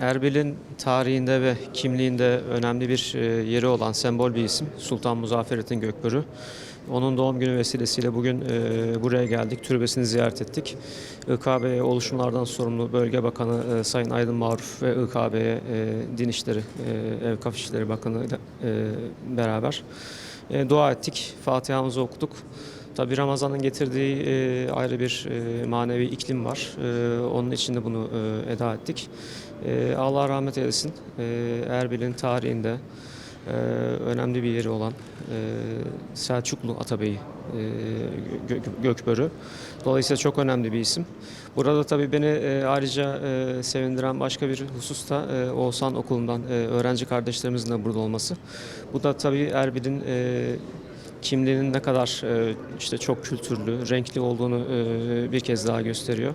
Erbil'in tarihinde ve kimliğinde önemli bir e, yeri olan sembol bir isim Sultan Muzafferettin Gökbörü. Onun doğum günü vesilesiyle bugün e, buraya geldik, türbesini ziyaret ettik. İKB oluşumlardan sorumlu Bölge Bakanı e, Sayın Aydın Maruf ve İKB'ye Din İşleri, Evkaf İşleri Bakanı ile beraber dua ettik, Fatiha'mızı okuduk. Tabi Ramazan'ın getirdiği e, ayrı bir e, manevi iklim var. E, onun için de bunu e, eda ettik. E, Allah rahmet eylesin. E, Erbil'in tarihinde e, önemli bir yeri olan e, Selçuklu Atabey'i e, Gö- Gö- Gökbörü. Dolayısıyla çok önemli bir isim. Burada tabii beni e, ayrıca e, sevindiren başka bir husus da e, Oğuzhan Okulu'ndan e, öğrenci kardeşlerimizin de burada olması. Bu da tabii Erbil'in e, kimliğinin ne kadar e, işte çok kültürlü, renkli olduğunu e, bir kez daha gösteriyor.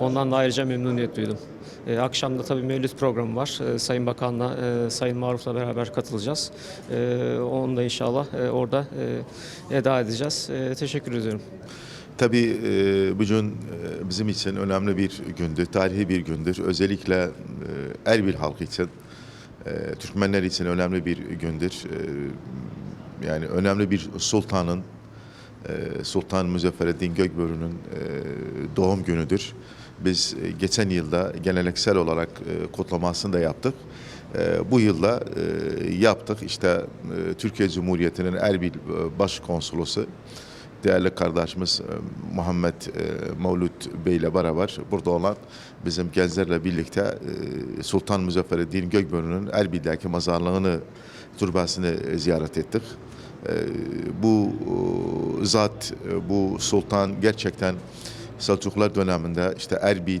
Ondan da ayrıca memnuniyet duydum. E, Akşam da tabii mevlüt programı var. E, Sayın Bakan'la, Sayın Maruf'la beraber katılacağız. Onu da inşallah orada e, eda edeceğiz. Teşekkür ediyorum. Tabii bugün bizim için önemli bir gündür, tarihi bir gündür. Özellikle Erbil halkı için, Türkmenler için önemli bir gündür. Yani önemli bir sultanın, e, Sultan Müzeffereddin Gökbörü'nün e, doğum günüdür. Biz e, geçen yılda geleneksel olarak kutlamasını da yaptık. Bu yılda yaptık. İşte Türkiye Cumhuriyeti'nin Erbil Başkonsolosu değerli kardeşimiz Muhammed Mevlüt Bey ile beraber burada olan bizim gençlerle birlikte Sultan Müzeffereddin Gökbörü'nün Erbil'deki mazarlığını, türbesini ziyaret ettik. E, Bu e, zat, e, bu sultan gerçekten Selçuklular döneminde işte Erbil, e,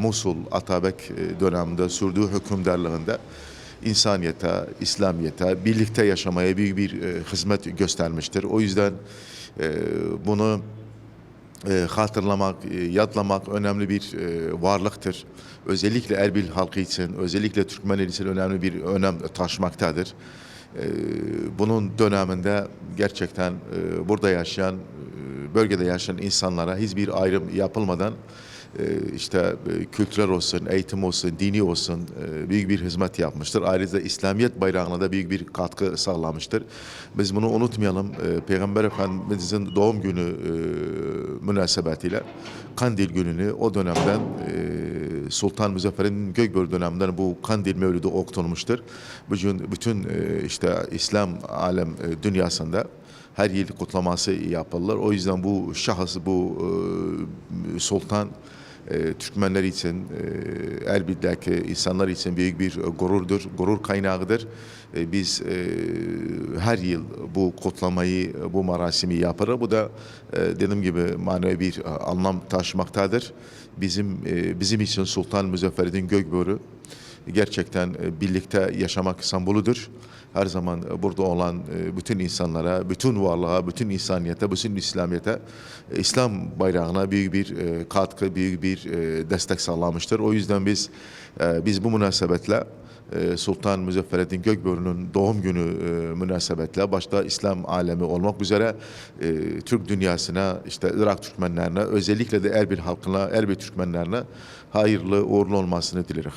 Musul, Atabek döneminde sürdüğü hükümdarlığında insaniyete, İslamiyete, birlikte yaşamaya büyük bir hizmet göstermiştir. O yüzden bunu hatırlamak, yadlamak önemli bir varlıktır. Özellikle Erbil halkı için, özellikle Türkmenler için önemli bir önem taşımaktadır. E, bunun döneminde gerçekten e, burada yaşayan, e, bölgede yaşayan insanlara hiçbir ayrım yapılmadan e, işte kültürel olsun, eğitim olsun, dini olsun büyük bir hizmet yapmıştır. Ayrıca İslamiyet bayrağına da büyük bir katkı sağlamıştır. Biz bunu unutmayalım. Peygamber Efendimizin doğum günü münasebetiyle Kandil gününü o dönemden Sultan Müzeffer'in Gökbörü döneminden bu Kandil Mevlüdü okutulmuştur. Bugün bütün e, işte İslam alem e, dünyasında her yıl kutlaması yapılır. O yüzden bu şahıs, bu e, sultan Türkmenler için, e, Erbil'deki insanlar için büyük bir gururdur, gurur kaynağıdır. Biz her yıl bu kutlamayı, bu marasimi yaparız. Bu da e, dediğim gibi manevi bir e, anlam taşımaktadır. Bizim e, bizim için Sultan Müzeffereddin Gökbörü gerçekten birlikte yaşamak semboludur. Her zaman burada olan bütün insanlara, bütün varlığa, bütün insaniyete, bütün İslamiyete, İslam bayrağına büyük bir katkı, büyük bir destek sağlamıştır. O yüzden biz biz bu münasebetle Sultan Müzeffereddin Gökbörü'nün doğum günü e, münasebetle başta İslam alemi olmak üzere e, Türk dünyasına, işte Irak Türkmenlerine, özellikle de Erbil halkına, Erbil Türkmenlerine hayırlı uğurlu olmasını dilerim.